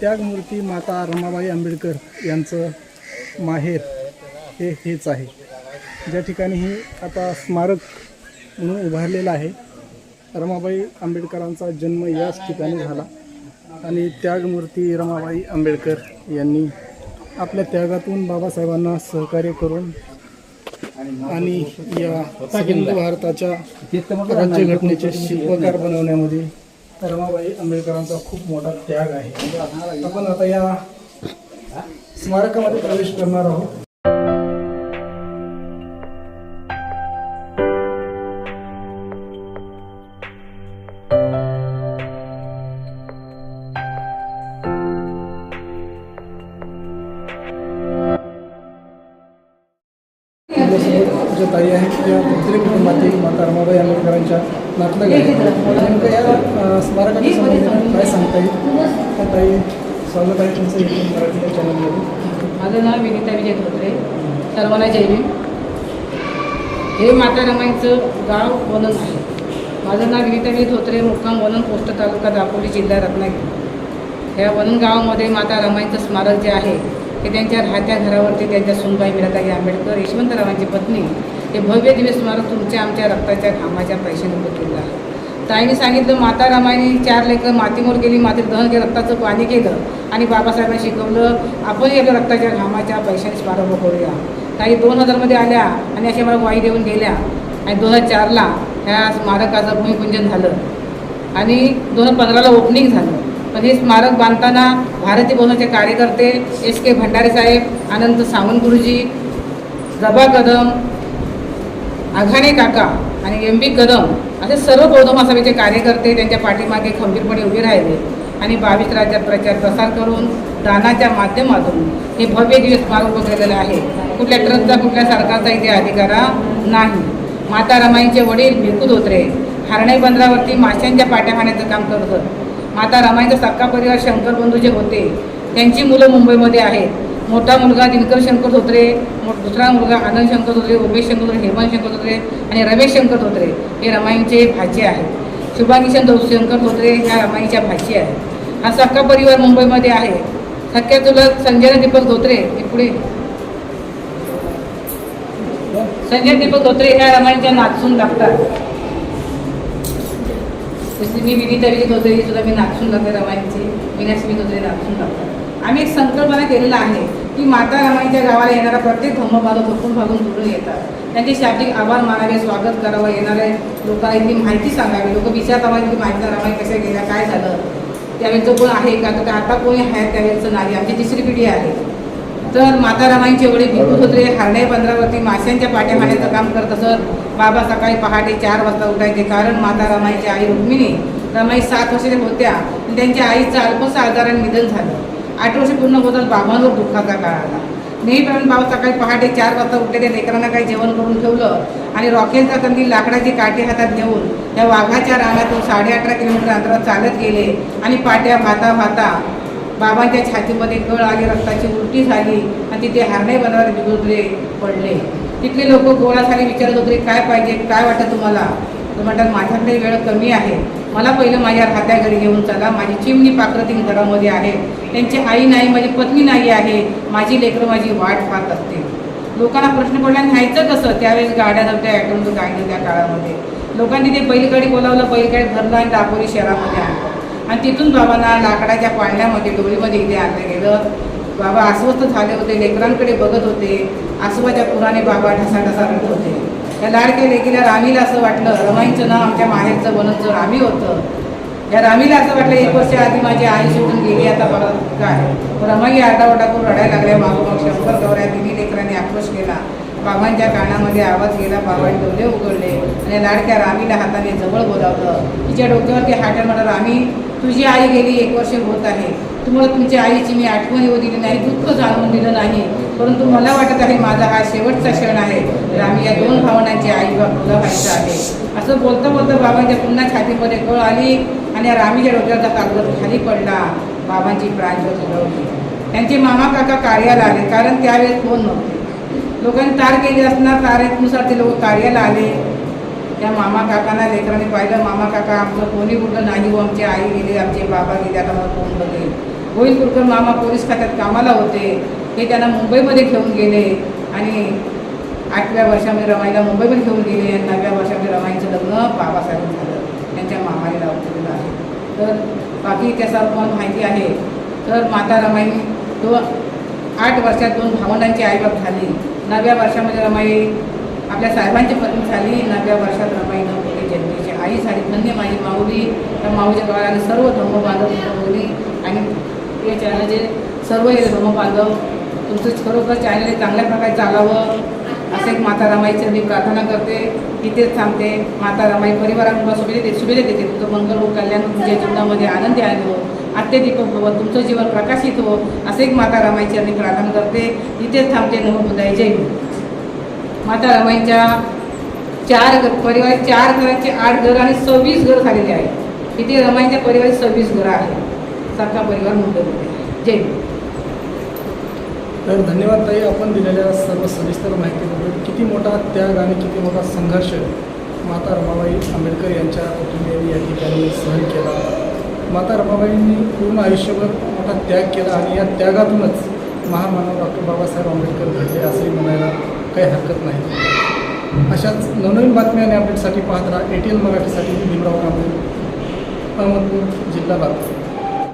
त्यागमूर्ती माता रमाबाई आंबेडकर यांचं माहेर हे हेच आहे. ज्या ठिकाणी हे आता स्मारक म्हणून उभारलेलं आहे. रमाबाई आंबेडकरांचा जन्म याच ठिकाणी झाला. आणि त्यागमूर्ती रमाबाई आंबेडकर यांनी आपल्या त्यागातून बाबासाहेबांना सहकार्य करून आणि या हिंदू भारताच्या राज्यघटनेचे शिल्पकार बनवण्यामध्ये रमाबाई आंबेडकरांचा खूप मोठा त्याग आहे. आपण आता या स्मारकामध्ये प्रवेश करणार आहोत. ताई आहेत त्या भोसले कुटुंबातील माता रमाबाई आंबेडकरांच्या आहेत नेमकं या स्मारकाच्या काय सांगता येईल? ताई स्वागत आहे तुमचं मराठी चॅनलमध्ये माझं नाव विनिता विजय धोत्रे. सर्वांना जय भीम. हे माता रमाईचं गाव वनन आहे. माझं नाव विनिता विजय धोत्रे मुक्काम वनन पोस्ट तालुका दापोली जिल्हा रत्नागिरी. ह्या वनन गावामध्ये माता रमाईचं स्मारक जे आहे ते त्यांच्या राहत्या घरावरती त्यांच्या सुनबाई मिराताई आंबेडकर यशवंतरावांची पत्नी हे भव्य दिव्य स्मारक तुमच्या आमच्या रक्ताच्या घामाच्या पैशाने उभं केलं ताईने सांगितलं माता रामाने चार लेकरं मातीमोर गेली मातीत दहन केलं रक्ताचं पाणी केलं आणि बाबासाहेबांनी शिकवलं आपण आपल्या रक्ताच्या घामाच्या पैशाने स्मारक करूया. ताई दोन हजारमध्ये आल्या आणि अशा मला वाई देऊन गेल्या. आणि दोन हजार चारला ह्या स्मारकाचं भूमिपूजन झालं. आणि दोन हजार पंधराला ओपनिंग झालं. पण हे स्मारक बांधताना भारतीय भवनाचे कार्यकर्ते एस के भंडारे साहेब अनंत सावंत गुरुजी जबा कदम आघाणे काका आणि एम बी कदम असे सर्व बौद्ध महासभेचे कार्यकर्ते त्यांच्या पाठीमागे खंबीरपणे उभे राहिले आणि बावीस राज्यात प्रचार प्रसार करून दानाच्या माध्यमातून हे भव्य दिवस पार उभं केलेलं आहे. कुठल्या ट्रस्टचा कुठल्या सरकारचा इथे अधिकारा नाही. माता रमाईंचे वडील भिकू धोत्रे हारणे बंदरावरती माशांच्या पाट्या खाण्याचं काम करत माता रमाईचा सक्का परिवार शंकर बंधू जे होते. त्यांची मुलं मुंबईमध्ये आहेत. मोठा मुलगा दिनकर शंकर धोत्रे मो- दुसरा मुलगा आनंद शंकर धोत्रे उमेश शंकर धोत्रे हेमंत शंकर धोत्रे आणि रमेश शंकर धोत्रे हे रमाईंचे भाचे आहेत. शुभाकिशन दौ शंकर धोत्रे ह्या रमाईच्या भाची आहेत. हा सख्खा परिवार मुंबईमध्ये आहे. सख्या चुलत संजय दीपक धोत्रे हे पुढे. संजय दीपक धोत्रे ह्या रमाईंच्या नाचून लागतात. जशी मी विनीता विजय धोत्रे सुद्धा मी नाचून लागते रमाईंची मीनाक्षी धोत्रे नाचून लागतात. आम्ही एक संकल्पना केलेला आहे की माता रामाईच्या गावाला येणारा प्रत्येक धर्मबांधव भरपूर भागून जुळून येतात. त्यांचे शाब्दिक आभार मानावे स्वागत करावं येणारे लोकांना इथली माहिती सांगावी. लोक विचारतात की माहिती रामाई कशा गेल्या काय झालं? त्यावेळेचं कोण आहे का? तर आता कोणी आहे त्यावेळेचं नाही आमची तिसरी पिढी आहे. तर माता रामाईंचे वडील भिकू होते. हरणे बंदरावरती माशांच्या पाट्या काम करत असत. बाबा सकाळी पहाटे चार वाजता उठायचे. कारण माता रमाईची आई रुक्मिणी रमाई सात वर्षाच्या होत्या. त्यांच्या आईचं अल्पसाधारण निधन झालं. आठवशे पूर्ण होतात बाबांवर दुःखाचा काळ आला. नेहमीप्रमाणे बाबा सकाळी पहाटे चार वाजता उठले त्या लेकरांना काही जेवण करून ठेवलं आणि रॉकेलचा कंदी लाकडाची काठी हातात घेऊन त्या वाघाच्या रानातून साडे अठरा किलोमीटर अंतरात चालत गेले आणि पाट्या भाता भाता बाबांच्या छातीमध्ये गळ आली रक्ताची उलटी झाली आणि तिथे हारणे बनवायला बिघडले पडले. तिथले लोक गोळा झाले विचारत होते काय पाहिजे? काय वाटतं तुम्हाला? तो म्हणतात माझ्याकडे वेळ कमी आहे. मला पहिलं माझ्या राहत्या घरी घेऊन चला. माझी चिमणी पाकरती घरामध्ये आहे. त्यांची आई नाही माझी पत्नी नाही आहे. माझी लेकरं माझी वाट पाहत असते लोकांना प्रश्न पडला न्यायचं कसं? त्यावेळेस गाड्या नव्हत्या ॲटोमधून काय नाही त्या काळामध्ये लोकांनी ते बैलगाडी बोलावलं बैलगाडी भरलं आणि दापोली शहरामध्ये आणलं. आणि तिथून बाबांना लाकडाच्या पाळण्यामध्ये डोळीमध्ये इथे आणलं गेलं. बाबा अस्वस्थ झाले होते लेकरांकडे बघत होते. आसोबाच्या पुराने बाबा ढसाढसा रडत होते. त्या लाडक्या या रामीला असं वाटलं रमाईचं नाव आमच्या माहेरचं बनवचं रामी होतं या रामीला असं वाटलं एक वर्ष आधी माझी आई सोडून गेली आता मला काय? रमाई आरडाओरडा करून रडायला लागल्या मागोमाग शंभर गौऱ्या तिन्ही लेकरांनी आक्रोश केला. बाबांच्या कानामध्ये आवाज गेला बाबांनी डोळे उघडले. आणि लाडक्या रामीला हाताने जवळ बोलावलं. तिच्या डोक्यावरती हाटर म्हणा रामी तुझी आई गेली एक वर्ष होत आहे. तुम्हाला तुमच्या आईची मी आठवण येऊ दिली नाही दुःख जाणून दिलं नाही. परंतु मला वाटत आहे माझा हा शेवटचा क्षण आहे. रामी या दोन भावनांची आई बाबा व्हायचं आहे. असं बोलता बोलता बाबांच्या पुन्हा छातीमध्ये कळ आली आणि या रामीच्या डोक्याचा कागद खाली पडला. बाबांची प्राणज्योत उडवली त्यांचे मामा काका कार्याला आले. कारण त्यावेळेस फोन नव्हते? लोकांनी तार केली असणार तारेनुसार ते लोक कार्याला आले. त्या मामा काकांना लेकरांनी पाहिलं मामा काका आमचं कोणी कुठं नाही हो आमची आई गेली आमचे बाबा गेले आता मला कोण बघेल? कुलकर मामा पोलीस खात्यात कामाला होते. हे त्यांना मुंबईमध्ये घेऊन गेले आणि आठव्या वर्षामध्ये रमाईला मुंबईमध्ये घेऊन गेले आणि नवव्या वर्षामध्ये रमाईचं लग्न बाबासाहेब झालं. त्यांच्या मामाने लावलेलं आहे. तर बाकी त्याचा पण माहिती आहे. तर माता रमाई दोन आठ वर्षात दोन भावंडांची आईबाप झाली. नव्या वर्षामध्ये रमाई आपल्या साहेबांची पत्नी झाली. नव्या वर्षात रमाई नव्हती जन्मीची आई झाली. धन्य माझी माऊली. त्या माऊच्या गावाला सर्व धर्म बांधव आणि हे चॅनलचे सर्व हे धर्म बांधव तुमचं खरोखर चॅनल हे चांगल्या प्रकारे चालावं असं एक माता रमाईची मी प्रार्थना करते. इथेच थांबते. माता रमाई परिवाराला शुभेच्छा देते शुभेच्छा देते. तुमचं मंगल हो कल्याण तुमच्या जीवनामध्ये आनंदी आहे. हो अत्यधिक हो तुमचं जीवन प्रकाशित हो असं एक माता रमाईची मी प्रार्थना करते. इथेच थांबते नमो जय माता रमाईच्या चार घर परिवार चार घरांचे आठ घर आणि सव्वीस घर झालेले आहे इथे रमाईच्या परिवारात सव्वीस घरं आहेत. सारखा परिवार मुंबईमध्ये जय तर धन्यवाद ताई आपण दिलेल्या सर्व सविस्तर माहितीबद्दल. किती मोठा त्याग आणि किती मोठा संघर्ष माता रमाबाई आंबेडकर यांच्या कुटुंबियांनी या ठिकाणी सहन केला. माता रमाबाईंनी पूर्ण आयुष्यभर मोठा त्याग केला आणि या त्यागातूनच महामानव डॉक्टर बाबासाहेब आंबेडकर घडले असंही म्हणायला काही हरकत नाही. अशाच नवनवीन बातम्या आणि अपडेटसाठी पाहत राहा. ए टी एल मराठीसाठी भीमराव कांबळे अहमदपूर जिल्हा बातमी